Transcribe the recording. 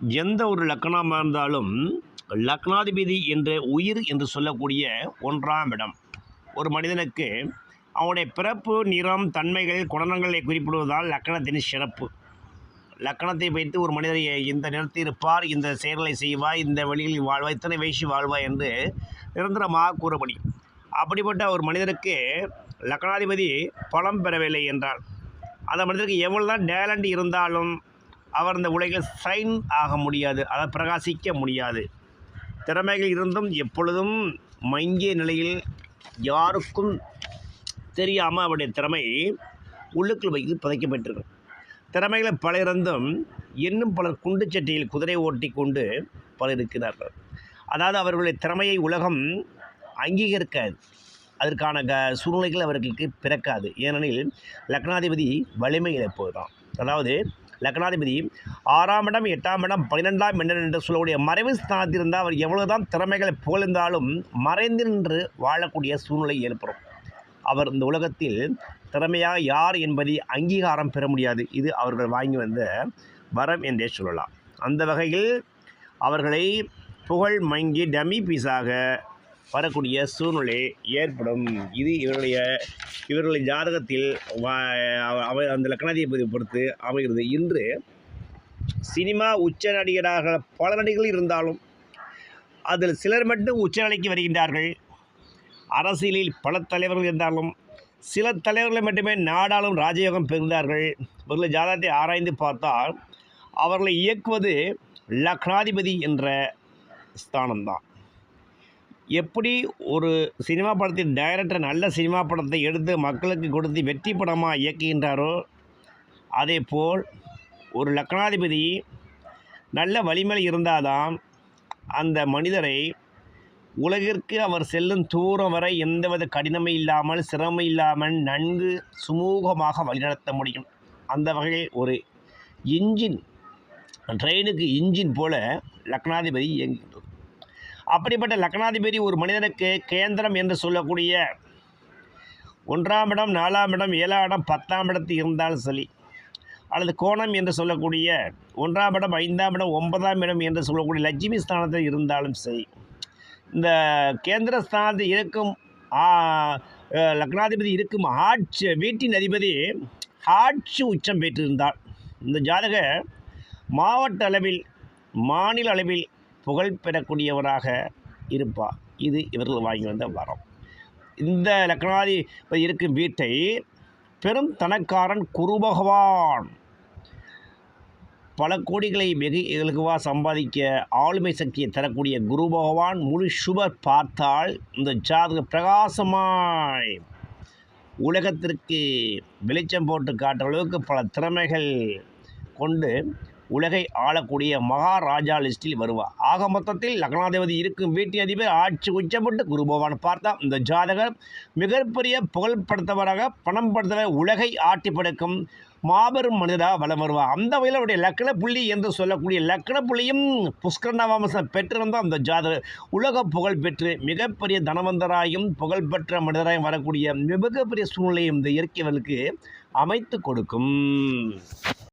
எந்த ஒரு லக்னமாக இருந்தாலும் லக்னாதிபதி என்ற உயிர் என்று சொல்லக்கூடிய ஒன்றாம் இடம். ஒரு மனிதனுக்கு அவனுடைய பிறப்பு நிறம் தன்மைகள் குணங்களை குறிப்பிடுவதால் லக்கணத்தின் சிறப்பு. லக்கணத்தை வைத்து ஒரு மனிதர் இந்த நிறத்தில் இருப்பார் இந்த செயல்களை செய்வாய் இந்த வழியில் வாழ்வா இத்தனை வயசு வாழ்வா என்று நிரந்தரமாக கூற முடியும் அப்படிப்பட்ட ஒரு மனிதருக்கு லக்னாதிபதி பலம் பெறவில்லை என்றால் அந்த மனிதருக்கு எவ்வளோ தான் டேலண்ட் இருந்தாலும் அவர் இந்த உலகில் சைன் ஆக முடியாது அதை பிரகாசிக்க முடியாது. திறமைகள் இருந்தும் எப்பொழுதும் மங்கிய நிலையில் யாருக்கும் தெரியாமல் அவருடைய திறமை உள்ளுக்குள் வைத்து புதைக்கப்பட்டிருக்கும். திறமைகளை பல இருந்தும் இன்னும் பலர் குண்டு சட்டியில் குதிரை ஓட்டி கொண்டு பலர் இருக்கிறார்கள் அதாவது அவர்களுடைய திறமையை உலகம் அங்கீகரிக்காது. அதற்கான க சூழ்நிலைகள் அவர்களுக்கு பிறக்காது. ஏனெனில் லக்னாதிபதி வலிமை இழப்பதுதான் அதாவது லக்னாதிபதி. ஆறாம் இடம் எட்டாம் இடம் பன்னிரெண்டாம் இடம் என்று சொல்லக்கூடிய மறைவு ஸ்தானத்தில் இருந்தால் அவர் எவ்வளவுதான் திறமைகளை புகழ்ந்தாலும் மறைந்து நின்று வாழக்கூடிய சூழ்நிலை ஏற்படும். அவர் இந்த உலகத்தில் திறமையாக யார் என்பதை அங்கீகாரம் பெற முடியாது. இது அவர்கள் வாங்கி வந்த வரம் என்றே சொல்லலாம். அந்த வகையில் அவர்களை புகழ் மங்கி டமி பீஸாக வரக்கூடிய சூழ்நிலை ஏற்படும். இது இவருடைய இவர்களின் ஜாதகத்தில் அவ அந்த லக்னாதிபதியை பொறுத்து அமைகிறது. இன்று சினிமா உச்ச நடிகராக பல நடிகர்கள் இருந்தாலும் அதில் சிலர் மட்டும் உச்சநிலைக்கு வருகின்றார்கள். அரசியலில் பல தலைவர்கள் இருந்தாலும் சில தலைவர்களை மட்டுமே நாடாளும் ராஜயோகம் பெறுந்தார்கள் இவர்களை ஜாதகத்தை ஆராய்ந்து பார்த்தால் அவர்களை இயக்குவது லக்னாதிபதி என்ற ஸ்தானம்தான். எப்படி ஒரு சினிமா படத்தின் டைரக்டர் நல்ல சினிமா படத்தை எடுத்து மக்களுக்கு கொடுத்து வெற்றி படமாக இயக்குகின்றாரோ அதே போல் ஒரு லக்னாதிபதி நல்ல வலிமையில் இருந்தால்தான் அந்த மனிதரை உலகிற்கு அவர் செல்லும் தூரம் வரை எந்தவித கடினமும் இல்லாமல் சிரமம் இல்லாமல் நன்கு சுமூகமாக வழிநடத்த முடியும். அந்த வகையில் ஒரு இன்ஜின் ட்ரெயினுக்கு இன்ஜின் போல லக்னாதிபதி இயங்குகின்றது. அப்படிப்பட்ட லக்னாதிபதி ஒரு மனிதனுக்கு கேந்திரம் என்று சொல்லக்கூடிய ஒன்றாம் இடம் நாலாம் இடம் ஏழாம் இடம் பத்தாம் இடத்தில் இருந்தாலும் சரி அல்லது கோணம் என்று சொல்லக்கூடிய ஒன்றாம் இடம் ஐந்தாம் இடம் ஒன்பதாம் இடம் என்று சொல்லக்கூடிய லட்சுமி ஸ்தானத்தில் இருந்தாலும் சரி இந்த கேந்திர ஸ்தானத்தில் இருக்கும் லக்னாதிபதி இருக்கும் ஆட்சி வீட்டின் அதிபதி ஆட்சி உச்சம் பெற்றிருந்தால் இந்த ஜாதக மாவட்ட அளவில் மாநில அளவில் புகழ் பெறக்கூடியவராக இருப்பார் இது இவர்கள் வாங்கி வந்த வரம். இந்த லக்னாதிபதி இருக்கும் வீட்டை பெரும் தனக்காரன் குரு பகவான். பல கோடிகளை வெகு இலகுவாக சம்பாதிக்க ஆளுமை சக்தியை தரக்கூடிய குரு பகவான் முழு சுபர் பார்த்தால் இந்த ஜாதக பிரகாசமாய் உலகத்திற்கு வெளிச்சம் போட்டு காட்டுற அளவுக்கு பல திறமைகள் கொண்டு உலகை ஆளக்கூடிய மகாராஜா லிஸ்டில் வருவார் ஆக மொத்தத்தில் லக்னாதிபதி இருக்கும் வீட்டின் அதிபர் ஆட்சி உச்சப்பட்டு குருபவான் பார்த்தா இந்த ஜாதகர் மிகப்பெரிய புகழ்படுத்தவராக பணம் படுத்தவர் உலகை ஆட்டி படுக்கும் மாபெரும் மனிதராக வலம் வருவார் அந்த வகையில் அவருடைய லக்கண புள்ளி என்று சொல்லக்கூடிய லக்கண புள்ளியும் புஷ்கரணாவாமசம் பெற்றிருந்தால் அந்த ஜாதகர் உலக புகழ் பெற்று மிகப்பெரிய தனவந்தராயும் புகழ்பெற்ற மனிதராயும் வரக்கூடிய மிகப்பெரிய சூழ்நிலையும் இந்த இயற்கைகளுக்கு அமைத்து கொடுக்கும்.